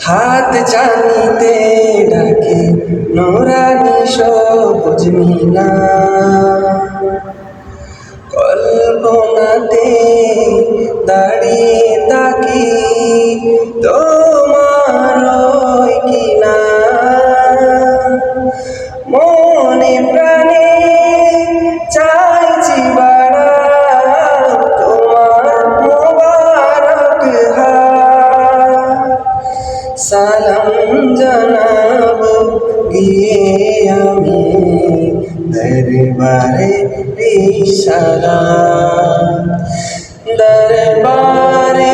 হাত জানিতে ডাকে নোরানি সবুজ মিনা কল্পনাতে দাঁড়িয়ে তাকি তোমার সালাম জানাব গিয়ে আমি দরবারে রিসালা দরবারে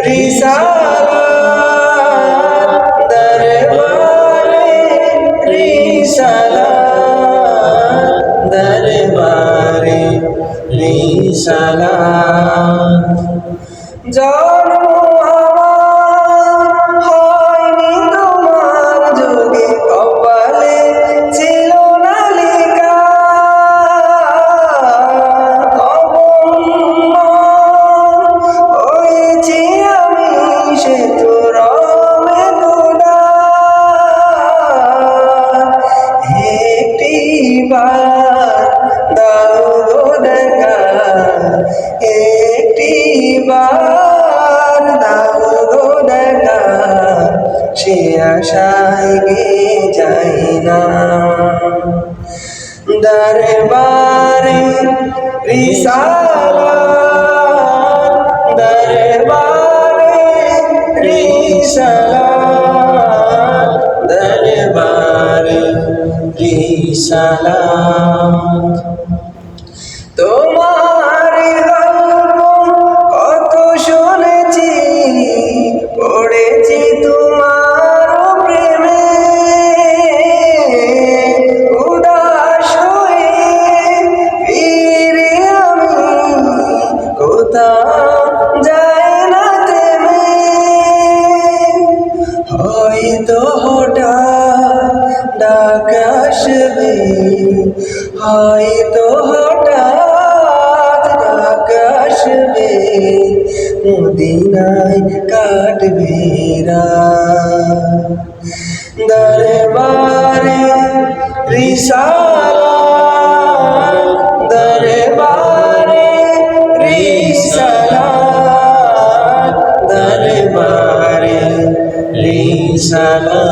রিসালা দরবারে রিসালা দরবারে রিসালা জন্ম বার দাও গো দেখা একটি বার দাও গো দেখা সে আশায় গে যাই না দরবারে রিসালা দরবারে রিসালা। রিসালা তোমার কত শুনেছি পড়েছি তোমার প্রেমে। উদাস হয়ে ফিরে আমি কোথাও হয়তো হঠাৎ আসবে মদিনায় কাটবে। দরবারে রিসালা দরবারে রিসালা দরবারে রিসালা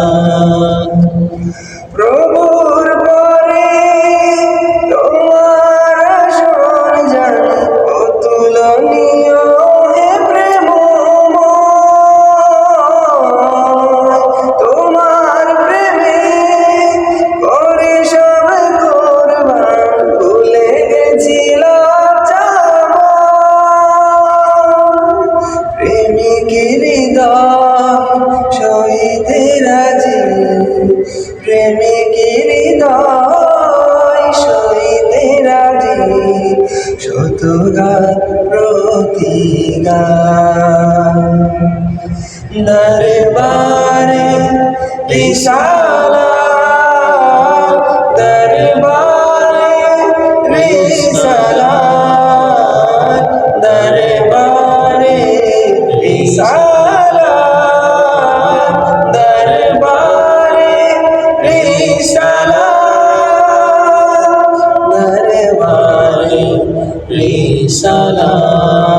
প্রেমিকের হৃদয় সইতে রাজি শত গান প্রতি গান দরবারে রিসালা সালাম।